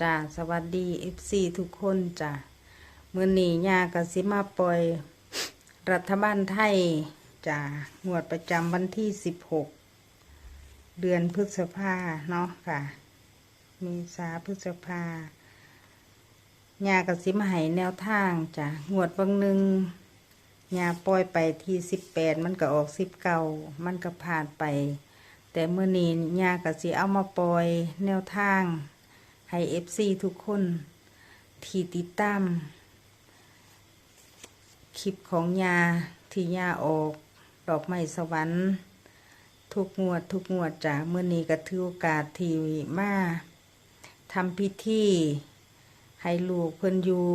จ้าสวัสดีเอฟซีทุกคนจ้ามื่อนี้ยากระสิมาปล่อย รัฐบาลไทยจ้างวดประจำวันที่สิบหกเดือนพฤษภาเนาะค่ะ มีษาพฤษภายากระสิมาให้แนวทางจ้างวดบางหนึ่งยาปล่อยไปที่สิบแปดมันก็ออกสิบเก้ามันก็ผ่านไป แต่เมื่อนี้ยากระสิเอามาปล่อยแนวทาง ให้เอฟซีทุกคนที่ติดตามคลิปของยาที่ยาออก ดอกไม้สวรรค์ ทุกงวดทุกงวดจากเมื่อนี้ก็ถือโอกาสที่มาทำพิธีให้ลูกเพิ่นอยู่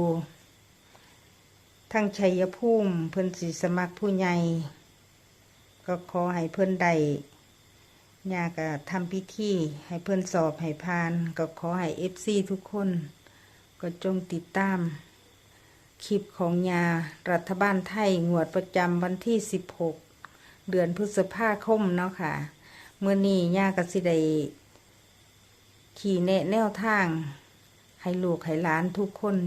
ทั้งชัยภูมิเพิ่นสิสมัครผู้ใหญ่ ก็ขอให้เพิ่นได้ ยาก็ทำพิธีให้เพื่อนสอบให้ผ่าน ก็ขอให้เอฟซีทุกคน ก็จงติดตาม คลิปของยารัฐบาลไทยงวดประจำวันที่ 16 เดือนพฤษภาคมเนาะค่ะ เมื่อนี้ยากสิได้ขี่แนะแนวทาง ให้ลูกให้หลานทุกคน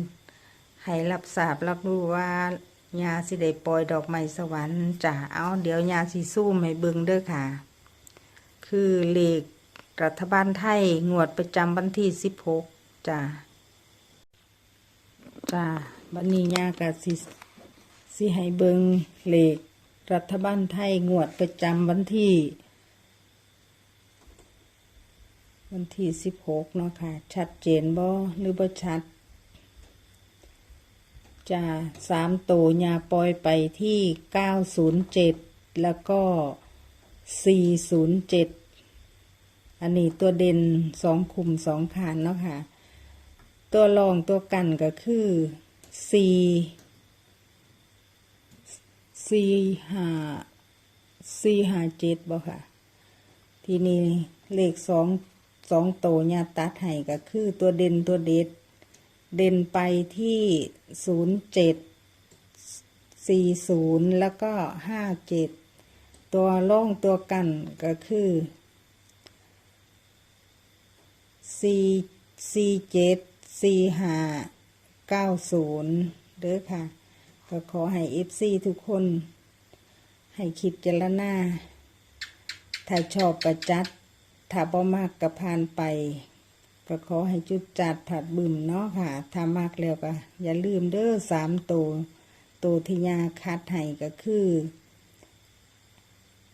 ให้รับทราบรับรู้ว่ายาสิได้ปล่อยดอกไม้สวรรค์จ้ะเอาเดี๋ยวยาสิสู้ให้เบิ่งเด้อค่ะ คือเลขรัฐบาลไทย งวดประจำวันที่สิบหกจ้าจ้าบันนี้ยากะสิสิให้เบิงเลขรัฐบาลไทย งวดประจำวันที่ วันที่สิบหกเนาะค่ะ ชัดเจนบ่หรือบ่ชัดจ้าสามโตวยาปล่อยไปที่เก้าศูนย์เจ็ดแล้วก็ สี่ศูนย์เจ็ดอันนี้ตัวเด่นสองคุมสองขานเนาะค่ะ ตัวรองตัวกันก็คือสี่สี่หาสี่หาเจ็ดบ่ค่ะ ทีนี้เลขสองสองโตวเนี่ยตัดให้ก็คือตัวเด่นตัวเด็ด เด่นไปที่ศูนย์เจ็ดสี่ศูนย์แล้วก็ห้าเจ็ด ตัวร่องตัวกันก็คือสี่สี่เจ็ดสี่ห้าเก้าศูนย์เด้อค่ะ ก็ขอให้เอฟซีทุกคน ให้คิดเจรณาถ้าชอบประจัด ถ้าบ่มากก็ผ่านไป ก็ขอให้จุดจัดผัดบึมเนาะค่ะ ถ้ามากแล้วก็อย่าลืมเด้อสามตัวตัวที่ยาคัดให้ก็คือ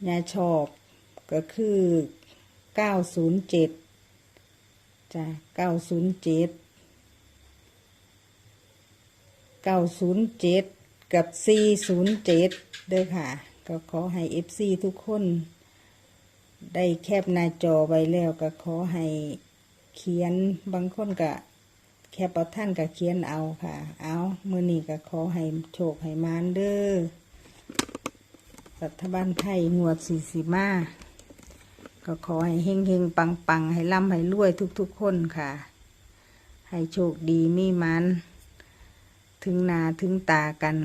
ยาชอบก็คือเก้าศูนย์เจ็ดจ้ะเก้าศูนย์เจ็ดเก้าศูนย์เจ็ดกับสี่ศูนย์เจ็ดเด้อค่ะ ก็ขอให้เอฟซีทุกคน ได้แคบหน้าจอไว้แล้วก็ขอให้เขียนบางคนก็แคบเอาท่านก็เขียนเอาค่ะ เอามือนี้ก็ขอให้โชคให้มานเด้อ รัฐบาลไทยงวดสี่สิมาก็ขอให้เฮงเฮงปังปังให้ร่ำให้รวยทุกๆคนค่ะ ให้โชคดีมีมัน ถึงนาถึงตากัน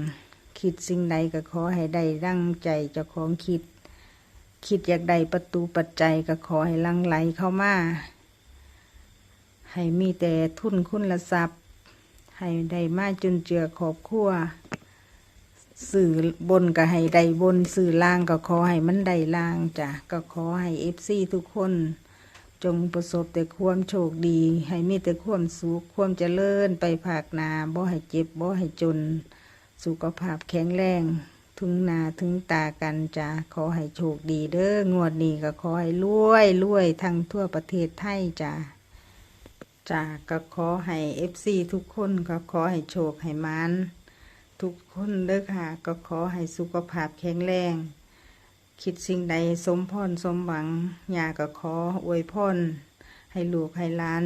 คิดสิ่งใดก็ขอให้ได้ดังใจเจ้าของคิด คิดอยากได้ประตูปัจจัยก็ขอให้ลังไหลเข้ามาให้มีแต่ทุนคุณละทรัพย์ ให้ได้มาจนเจือขอบครัว สื่อบนก็ให้ได้บนสื่อล่างก็ขอให้มันได้ล่างจ้ะก็ขอให้เอฟซีทุกคน จงประสบแต่ความโชคดี ให้มีแต่ความสุขความเจริญไปภาคนาบ่ให้เจ็บบ่ให้จน สุขภาพแข็งแรงถึงนาถึงตากันจ้ะขอให้โชคดีเด้องวดนี้ก็ขอให้รวยรวยทั้งทั่วประเทศไทยจ้ะจ้ะก็ขอให้เอฟซีทุกคนก็ขอให้โชคให้มัน ทุกคนเด้อค่ะ ก็ขอให้สุขภาพแข็งแรง คิดสิ่งใดสมพรสมหวังยาก็ขออวยพรให้ลูกให้ล้าน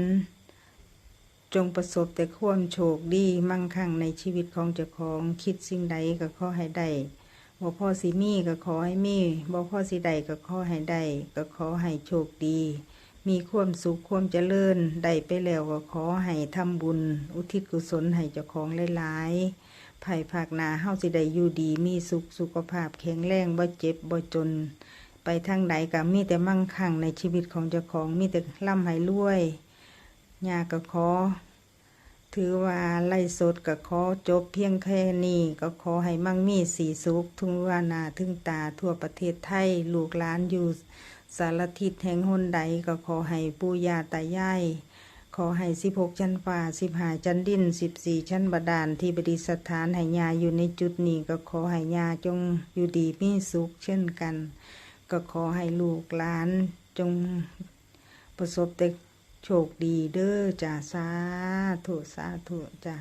จงประสบแต่ความโชคดีมั่งคั่งในชีวิตของเจ้าของคิดสิ่งใดก็ขอให้ได้บ่พ่อสิมีก็ขอให้มีบ่พ่อสิใดก็ขอให้ได้ก็ขอให้โชคดี มีความสุขความเจริญได้ไปแล้วก็ขอให้ทำบุญ อุทิศกุศลให้เจ้าของหลายๆ ภัยภาคหนาเฮาสิได้อยู่ดี มีสุขสุขภาพแข็งแรงบ่เจ็บบ่จน ไปทางใดก็มีแต่มั่งคั่งในชีวิตของเจ้าของมีแต่ร่ำให้รวยยาก็ขอ ถือว่าไล่สดก็ขอจบเพียงแค่นี้ก็ขอให้มั่งมีสีสุขทุงวานาถึงตาทั่วประเทศไทยลูกหลานอยู่สารทิศแห่งหนใดก็ขอให้ปู่ย่าตายาย ขอให้สิบหกชั้นฟ้าสิบห้าชั้นดินสิบสี่ชั้นบาดาลที่ประดิษฐานให้ยาอยู่ในจุดนี้ก็ขอให้ยาจงอยู่ดีมีสุขเช่นกัน ก็ขอให้ลูกหลานจงประสบแต่โชคดีเด้อจ้าสาธุสาธุจ้า